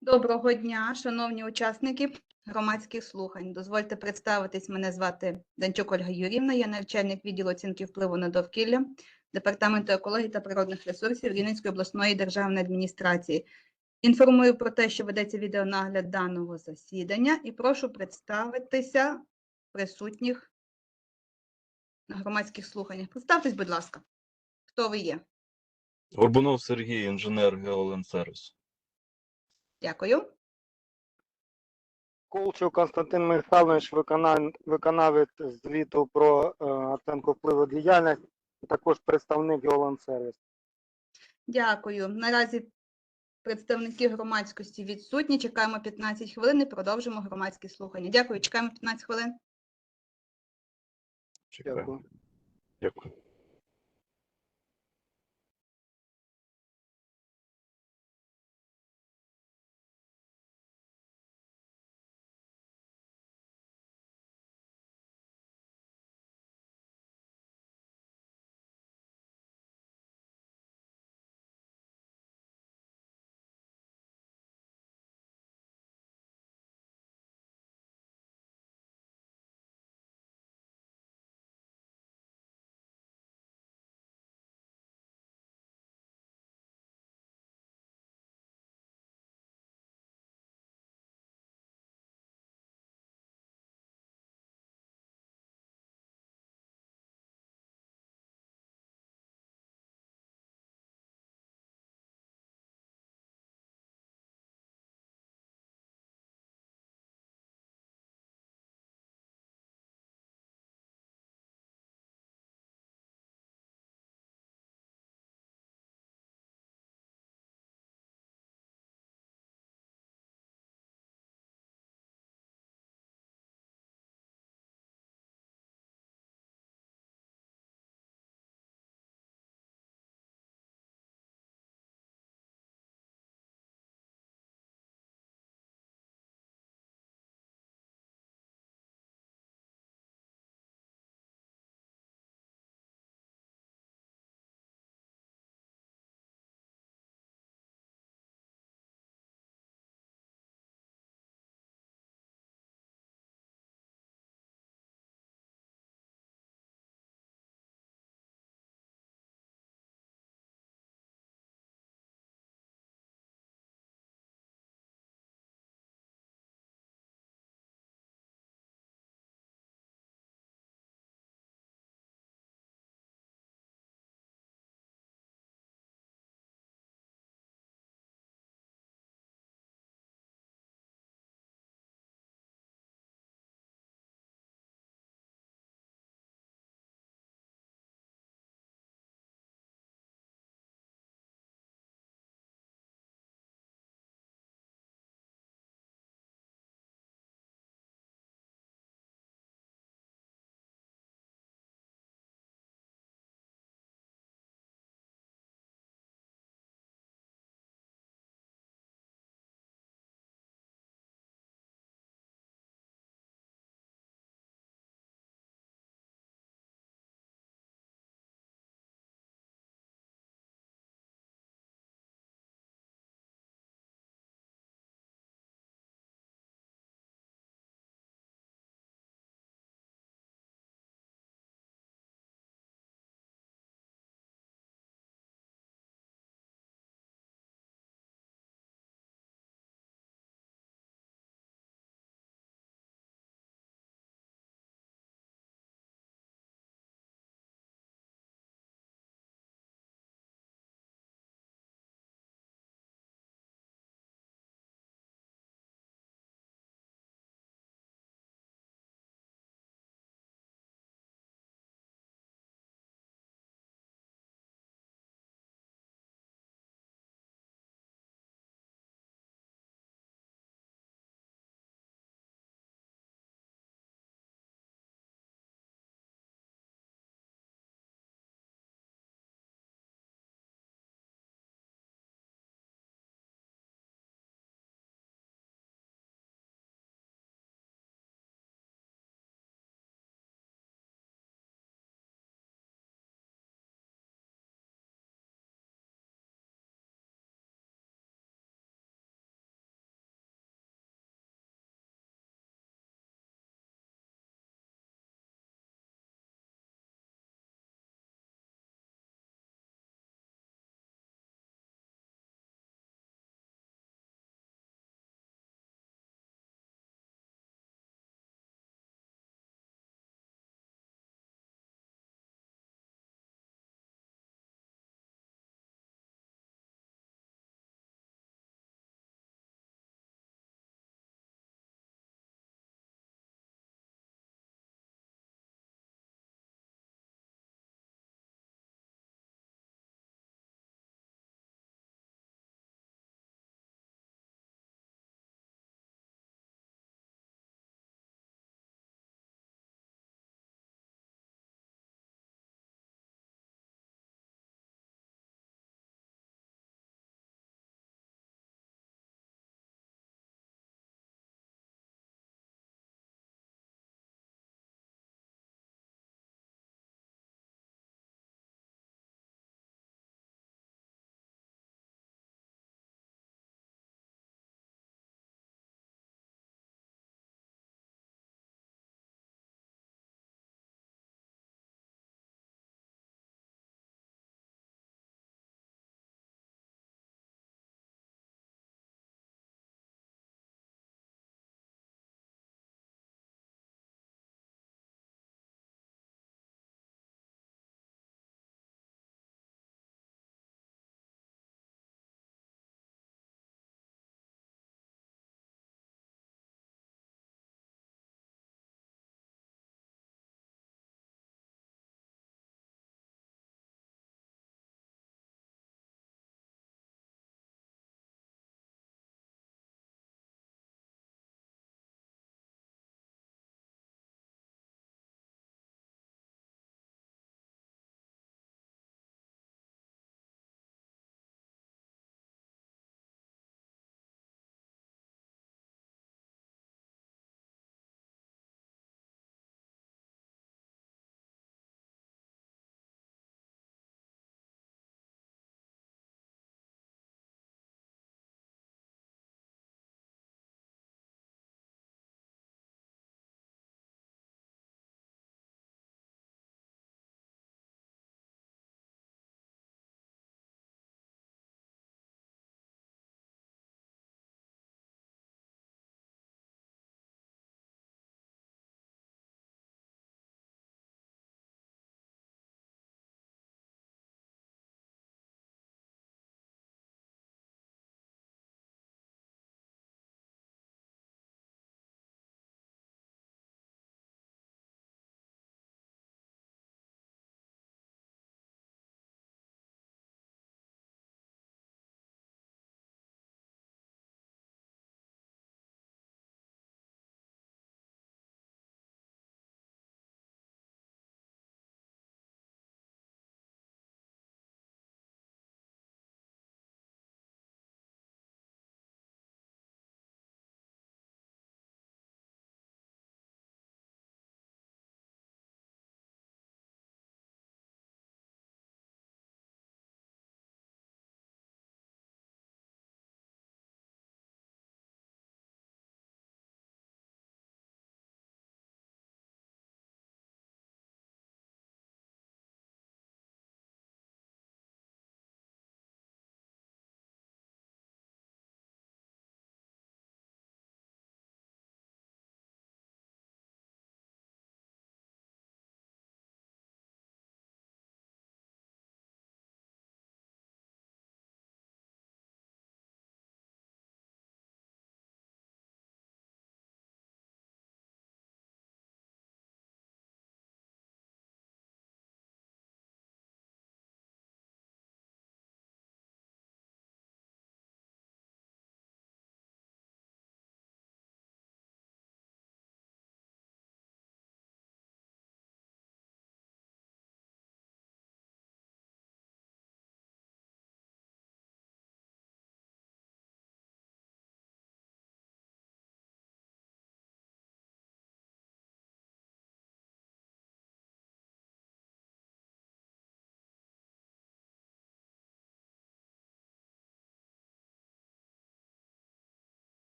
Доброго дня, шановні учасники громадських слухань. Дозвольте представитись. Мене звати Данчук Ольга Юрівна, я начальник відділу оцінки впливу на довкілля Департаменту екології та природних ресурсів Рівненської обласної державної адміністрації. Інформую про те, що ведеться відеонагляд даного засідання, і прошу представитися присутніх на громадських слуханнях. Представтесь, будь ласка, хто ви є? Горбунов Сергій, інженер Геоленсервіс. Дякую. Колчев Константин Михайлович, виконавець звіту про е, оцінку впливу діяльності, також представник Геоланд-сервіс. Дякую. Наразі представники громадськості відсутні. Чекаємо 15 хвилин і продовжимо громадські слухання. Дякую. Чекаємо 15 хвилин. Чекаю. Дякую. Дякую.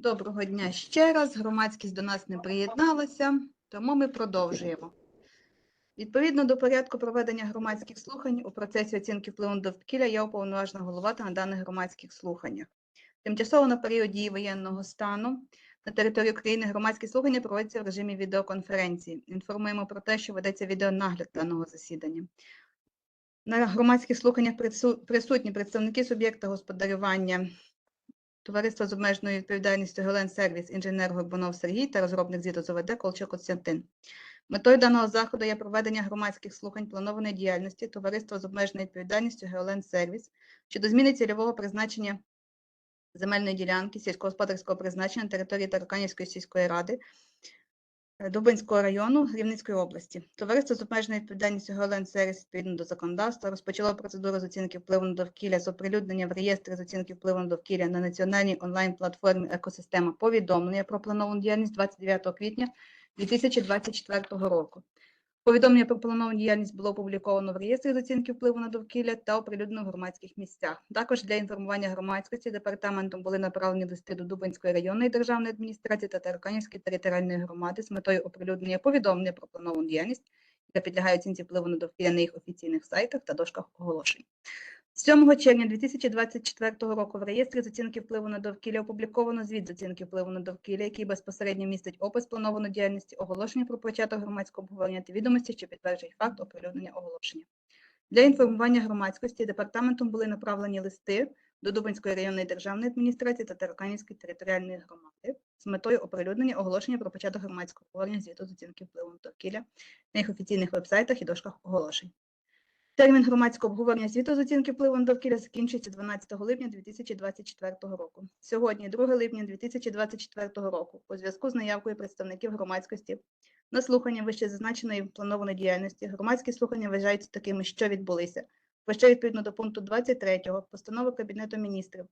Доброго дня ще раз. Громадськість до нас не приєдналася, тому ми продовжуємо. Відповідно до порядку проведення громадських слухань у процесі оцінки впливу на довкілля я уповноважена головати на даних громадських слуханнях. Тимчасово на період дії воєнного стану на території України громадські слухання проводяться в режимі відеоконференції. Інформуємо про те, що ведеться відеонагляд даного засідання. На громадських слуханнях присутні представники суб'єкта господарювання Товариство з обмеженою відповідальністю Гелен Сервіс інженер Горбунов Сергій та розробник звіту з ОВД Колчак Костянтин. Метою даного заходу є проведення громадських слухань планованої діяльності Товариства з обмеженою відповідальністю Геолен Сервіс щодо зміни цільового призначення земельної ділянки сільськогосподарського призначення на території Тараканівської сільської ради Дубинського району Рівненської області. Товариство з обмеженою відповідальністю Геолен Сервіс відповідно до законодавства розпочало процедуру з оцінки впливу на довкілля з оприлюднення в реєстрі з оцінки впливу на довкілля на національній онлайн-платформі Екосистема повідомлення про плановану діяльність 29 квітня 2024 року. Повідомлення про плановану діяльність було опубліковано в реєстрі з оцінки впливу на довкілля та оприлюднено в громадських місцях. Також для інформування громадськості департаментом були направлені листи до Дубинської районної державної адміністрації та Тараканівської територіальної громади з метою оприлюднення повідомлення про плановану діяльність, яка підлягає оцінці впливу на довкілля на їх офіційних сайтах та дошках оголошень. 7 червня 2024 року в реєстрі з оцінки впливу на довкілля опубліковано звіт з оцінки впливу на довкілля, який безпосередньо містить опис планованої діяльності, оголошення про початок громадського обговорення та відомості, що підтверджують факт оприлюднення оголошення. Для інформування громадськості департаментом були направлені листи до Дубинської районної державної адміністрації та Тараканівської територіальної громади з метою оприлюднення оголошення про початок громадського обговорення звіту з оцінки впливу на довкілля на їх офіційних вебсайтах і дошках оголошень. Термін громадського обговорення звіту з оцінки впливу на довкілля закінчується 12 липня 2024 року. Сьогодні, 2 липня 2024 року, у зв'язку з наявкою представників громадськості на слухання вище зазначеної планованої діяльності, громадські слухання вважаються такими, що відбулися. Бо ще відповідно до пункту 23 постанови Кабінету міністрів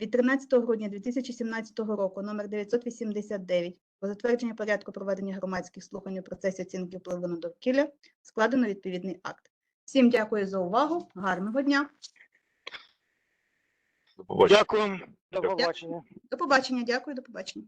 від 13 грудня 2017 року номер 989 про затвердження порядку проведення громадських слухань у процесі оцінки впливу на довкілля складено відповідний акт. Всім дякую за увагу. Гарного дня. До побачення. Дякую. До побачення. До побачення. Дякую, до побачення.